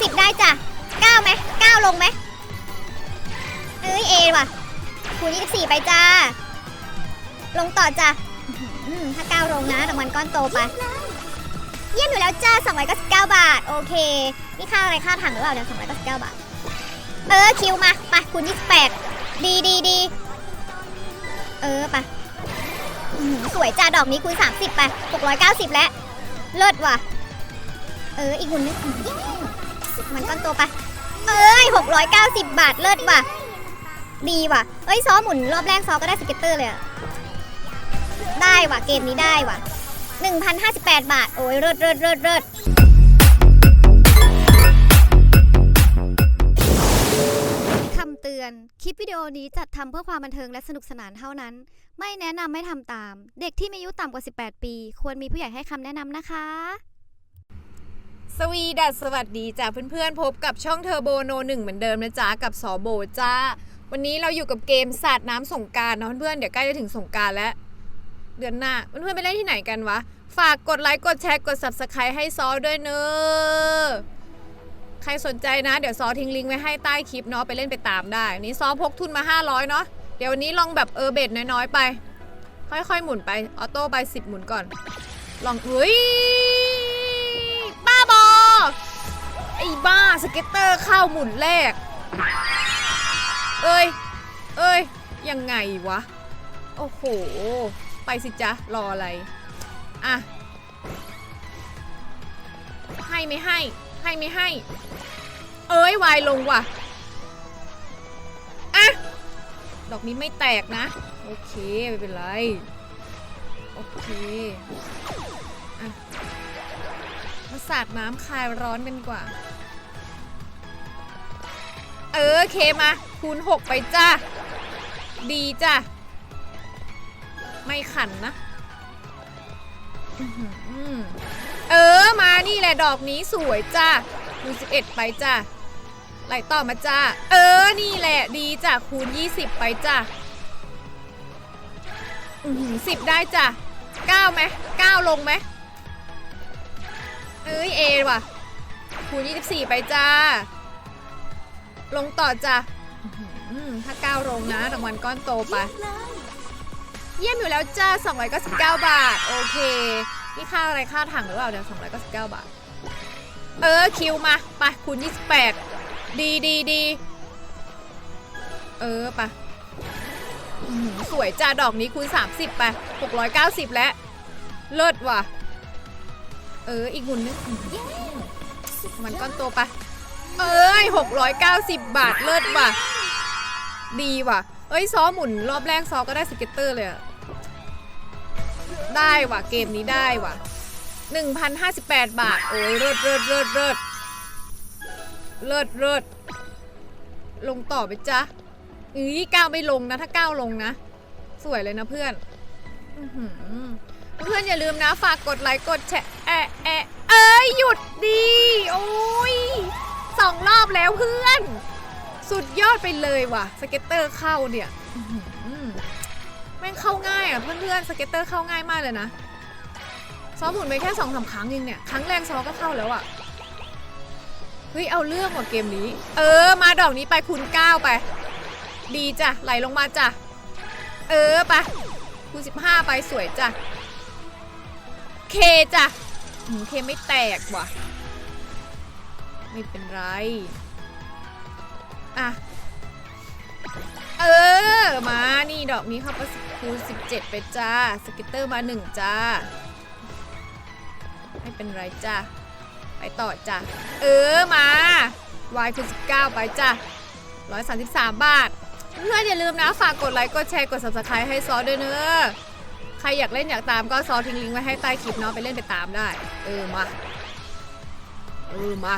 สิบได้จ้ะเก้าไหมเก้าลงไหมเอ้ยเอว่ะคูณยี่สิบสี่ไปจ้า ลงต่อจ้ะอื้อหือถ้าเก้าลงนะรางวัลก้อนโตไป เยี่ยมอยู่แล้วจ้า299บเก้าบาท โอเค นี่ค่าอะไรค่าถังหรือเปล่าเนี่ย299บเก้าบาท เออคิวมาไปคูณ28ดีดีดีเออไปสวยจ้าดอกนี้คูณ30ไป690แล้ว เลิศว่ะ เอออีกหุ่นนึง มันก้อนโตไป เอ้ย 690 บาทเลิศว่ะ ดีว่ะ เอ้ย ซ้อหมุนรอบแรกซ้อก็ได้สเก็ตเตอร์เลยอะได้ว่ะ เกมนี้ได้ว่ะ 1,058 บาท โอ้ยเลิศเลิศเลิศเลิศคำเตือน คลิปวิดีโอนี้จัดทำเพื่อความบันเทิงและสนุกสนานเท่านั้น ไม่แนะนำให้ทำตาม เด็กที่มีอายุต่ำกว่า 18 ปี ควรมีผู้ใหญ่ให้คำแนะนำนะคะ สวีดัสสวัสดีจ้าเพื่อนๆ พบกับช่องเทอร์โบโนหนึ่งเหมือนเดิมนะจ๊ะ กับสอโบจ้า วันนี้เราอยู่กับเกมสาดน้ำสงการนะเพื่อนๆ เดี๋ยวใกล้จะถึงสงการแล้ว เดือนหน้าเพื่อนๆไปเล่นที่ไหนกันวะ ฝากกดไลค์กดแชร์กด subscribe ให้ซอด้วยเนอะใครสนใจนะ เดี๋ยวซอทิ้งลิงก์ไว้ให้ใต้คลิปเนาะไปเล่นไปตามได้วันนี้ซอพกทุนมา 500เนาะเดี๋ยววันนี้ลองแบบเออเบ็ดน้อยๆไป ค่อยๆหมุนไปออโต้ไป10หมุนก่อน ลองเฮ้ย อ้บ้าสเก็ตเตอร์เข้าหมุนแรก เอ้ย เอ้ย ยังไงวะ โอ้โห ไปสิจ๊ะ รออะไร อะ ให้ไม่ให้ ให้ไม่ให้ เอ้ยวายลงว่ะ อะ ดอกนี้ไม่แตกนะ โอเค ไม่เป็นไร โอเค อะ มาสาดน้ำคลายร้อนกันกว่า เออเคมา คูณ 6 ไปจ้าดีจ้ะ ไม่ขันนะเออมานี่แหละดอกนี้สวยจ้าคูณ11 ไปจ้าไหลต่อมาจ้าเออนี่แหละดีจ้ะคูณ 20 ไปจ้าอือหือ10ได้จ้ะ9ไหม9ลงไหม เอ้ยเอว่ะคูณ24 ไปจ้า ลงต่อจ้ะถ้าก้าวลงนะรางวัลก้อนโตไป เยี่ยมอยู่แล้วจ้า 299 บาท โอเค นี่ค่าอะไรค่าถังหรือเปล่าเนี่ยว299 บาท เออ คิวมา ไปคูณ28 ดีดีดีเออไปสวยจ้า ดอกนี้คูณ 30 ไป 690 แล้ว เลิศว่ะ เออ อีกหุ่นนึงมันก้อนโตปะเอ้ย690บบาทเลิศว่ะ ดีว่ะ เอ้ย ซ้อหมุนรอบแรกซ้อก็ได้สเก็ตเตอร์เลยอะได้ว่ะ เกมนี้ได้ว่ะ1,058บแปดบาท โอ้ยเลิศเลิศเลิศเลิศเลิศเลิศลงต่อไปจ้ะอือก้าวไม่ลงนะ ถ้าก้าวลงนะ สวยเลยนะเพื่อน อือหือ เพื่อนอย่าลืมนะฝากกดไลค์กดแชร์แอะแอะเอ้ยหยุดดีโอ้ยสองรอบแล้วเพื่อน สุดยอดไปเลยว่ะ สเก็ตเตอร์เข้าเนี่ยแม่งเข้าง่ายอะเพื่อนๆสเก็ตเตอร์เข้าง่ายมากเลยนะซ้อมหมุนไปแค่สองสามครั้งเองเนี่ยครั้งแรกซ้อก็เข้าแล้วอะเฮ้ยเอาเรื่องว่ะเกมนี้ เออ มาดอกนี้ไปคูณเก้าไป ดีจ้ะไหลลงมาจ้ะเออไปคูณ15ไปสวยจ้ะ เคจ้ะหืมเคไม่แตกว่ะ ไม่เป็นไร อะ เออ มานี่ดอกนี้เข้าไปคูณ17 ไปจ้า สกิตเตอร์มา 1 จ้า ไม่เป็นไรจ้า ไปต่อจ้ะเออ มาวายคูณ19 ไปจ้ะ133 บาท เพื่อนอย่าลืมนะ ฝากกดไลค์ กดแชร์ กด subscribe ให้ซอสด้วยเนอะ ใครอยากเล่นอยากตามก็ซอทิ้งลิงก์ไว้ให้ใต้คลิปเนาะไปเล่นไปตามได้ เออมา เออมา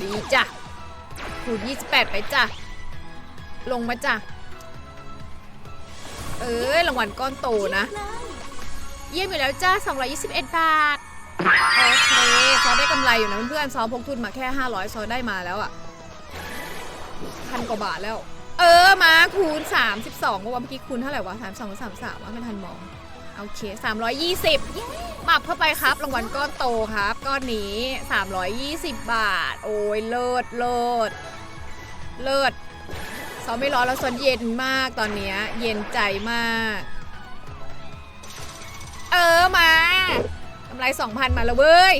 ดีจ้ะคูณ28 ไปจ้ะ ลงมาจ้ะ เอ้ยรางวัลก้อนโตนะ เยี่ยมอยู่แล้วจ้า 221 บาท โอเค ซอได้กำไรอยู่นะเพื่อนๆ ซอพกทุนมาแค่ 500 ซอได้มาแล้วอะพันกว่าบาทแล้ว เออ มาคูณ 32เพราะว่าเมื่อกี้คูณเท่าไหร่วะ 32หรือ33ว่าไม่ทันมอง โอเค 320บับเข้าไปครับ รางวัลก้อนโตครับ ก้อนนี้ 320 บาท โอ้ยเลิศเลิศเลิศซ้อมไม่ร้อนแล้วซนเย็นมากตอนเนี้ย เย็นใจมาก เออมากำไร 2,000 มาแล้วเว้ย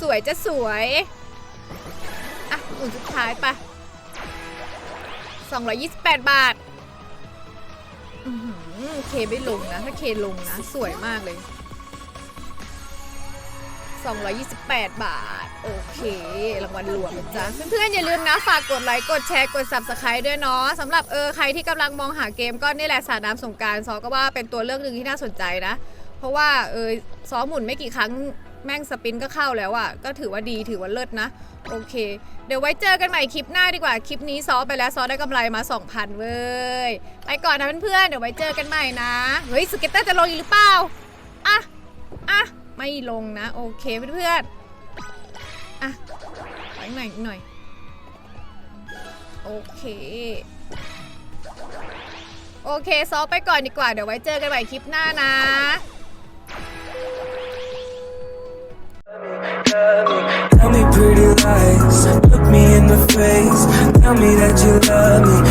สวยจะสวย อะหมุนสุดท้ายปะ228 บาท เคไม่ลงนะ ถ้าเคลงนะ สวยมากเลย 228 บาท โอเค รางวัลรวมนจ๊ะเพื่อนๆ อย่าลืมนะ ฝากกดไลค์ กดแชร์ กด subscribe ด้วยเนาะสำหรับเออ ใครที่กำลังมองหาเกมก็นี่แหละสาน้ำสงการซอก็ว่าเป็นตัวเลือกหนึ่งที่น่าสนใจนะ เพราะว่าเออซอหมุนไม่กี่ครั้ง แม่งสปินก็เข้าแล้วอะ่ะก็ถือว่าดีถือว่าเลิศนะ โอเค เดี๋ยวไว้เจอกันใหม่คลิปหน้าดีกว่า คลิปนี้ซอไปแล้วซอได้กำไรมา 2,000 เว้ย ไปก่อนนะเพื่อนๆเดี๋ยวไว้เจอกันใหม่นะ เฮ้ยสเก็ตเตอร์จะลงอีกหรือเปล่าอะอะไม่ลงนะ โอเคเพื่อนๆอะไปหน่อยหน่อยโอเคโอเค ซอไปก่อนดีกว่า เดี๋ยวไว้เจอกันใหม่คลิปหน้านะ you love me,